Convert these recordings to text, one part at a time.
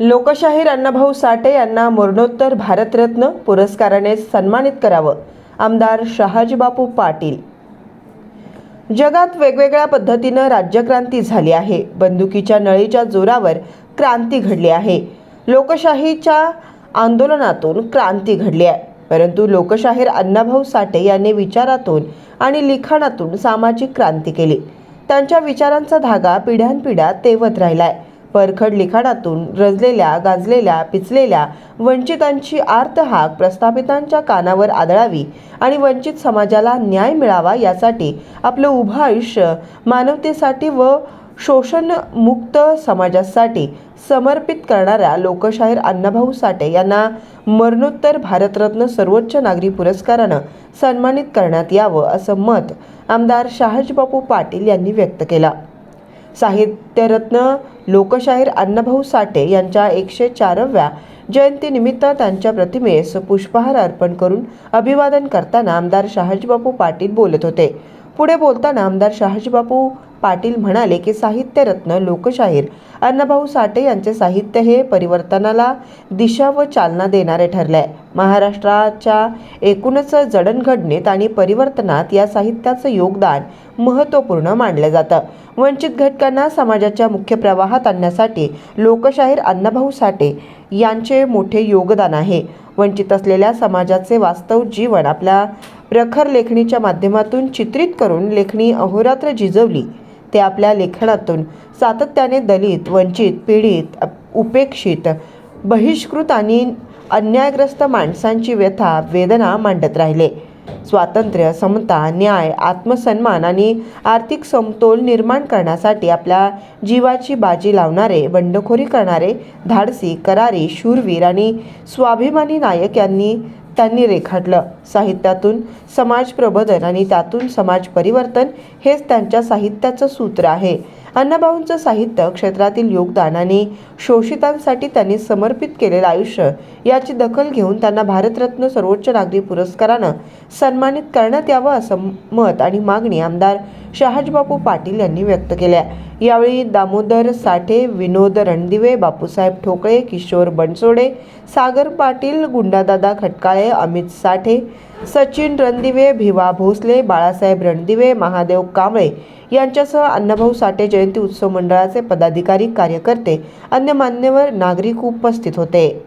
लोकशाहीर अण्णाभाऊ साठे यांना मरणोत्तर भारतरत्न पुरस्काराने सन्मानित करावं. आमदार शहाजीबापू पाटील. जगात वेगवेगळ्या पद्धतीनं राज्यक्रांती झाली आहे. बंदुकीच्या नळीच्या जोरावर क्रांती घडली आहे. लोकशाहीच्या आंदोलनातून क्रांती घडली आहे. परंतु लोकशाहीर अण्णाभाऊ साठे यांनी विचारातून आणि लिखाणातून सामाजिक क्रांती केली. त्यांच्या विचारांचा धागा पिढ्यानपिढ्या तेवत राहिला आहे परखड लिखाणातून रजलेल्या गाजलेल्या पिचलेल्या वंचितांची आर्त हाक प्रस्थापितांच्या कानावर आदळावी आणि वंचित समाजाला न्याय मिळावा यासाठी आपलं उभं आयुष्य मानवतेसाठी व शोषणमुक्त समाजासाठी समर्पित करणाऱ्या लोकशाहीर अण्णाभाऊ साठे यांना मरणोत्तर भारतरत्न सर्वोच्च नागरी पुरस्कारानं सन्मानित करण्यात यावं असं मत आमदार शहाजीबापू पाटील यांनी व्यक्त केलं. साहित्यरत्न लोकशाहीर अण्णाभाऊ साठे यांच्या एकशे चारव्या जयंतीनिमित्त त्यांच्या प्रतिमेस पुष्पहार अर्पण करून अभिवादन करताना आमदार शहाजीबापू पाटील बोलत होते. पुढे बोलताना आमदार शहाजीबापू पाटील म्हणाले की साहित्यरत्न लोकशाहीर अण्णाभाऊ साठे यांचे साहित्य हे परिवर्तनाला दिशा व चालना देणारे ठरले आहे महाराष्ट्राच्या एकूणच जडणघडणीत आणि परिवर्तनात या साहित्याचं योगदान महत्त्वपूर्ण मानलं जातं. वंचित घटकांना समाजाच्या मुख्य प्रवाहात आणण्यासाठी लोकशाहीर अण्णाभाऊ साठे यांचे मोठे योगदान आहे. वंचित असलेल्या समाजाचे वास्तव जीवन आपल्या प्रखर लेखणीच्या माध्यमातून चित्रित करून लेखणी अहोरात्र झिजवली. ते आपल्या लेखनातून सातत्याने दलित वंचित पीडित उपेक्षित बहिष्कृत आणि अन्यायग्रस्त माणसांची व्यथा वेदना मांडत राहिले. स्वातंत्र्य समता न्याय आत्मसन्मान आणि आर्थिक समतोल निर्माण करण्यासाठी आपल्या जीवाची बाजी लावणारे बंडखोरी करणारे धाडसी करारी शूरवीर आणि स्वाभिमानी नायक यांनी त्यांनी रेखाटलं. साहित्यातून समाज प्रबोधन आणि त्यातून समाज परिवर्तन हेच त्यांच्या साहित्याचं सूत्र आहे. अण्णाभाऊंचं साहित्य क्षेत्रातील योगदान आणि शोषितांसाठी त्यांनी समर्पित केलेलं आयुष्य याची दखल घेऊन त्यांना भारतरत्न सर्वोच्च नागरी पुरस्कारानं सन्मानित करण्यात यावं असं मत आणि मागणी आमदार शहाजीबापू पाटील यांनी व्यक्त केल्या. यावेळी दामोदर साठे विनोद रणदिवे बापूसाहेब ठोकळे किशोर बनसोडे सागर पाटील गुंडादादा खटकाळे अमित साठे सचिन रणदिवे भिवा भोसले बाळासाहेब रणदिवे महादेव कांबळे यांच्यासह अण्णाभाऊ साठे जयंती उत्सव मंडळाचे पदाधिकारी कार्यकर्ते अन्य मान्यवर नागरिक उपस्थित होते.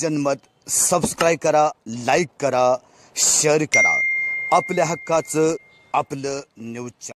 जनमत सबस्क्राईब करा लाईक करा शेअर करा. आपल्या हक्काचं आपलं न्यूज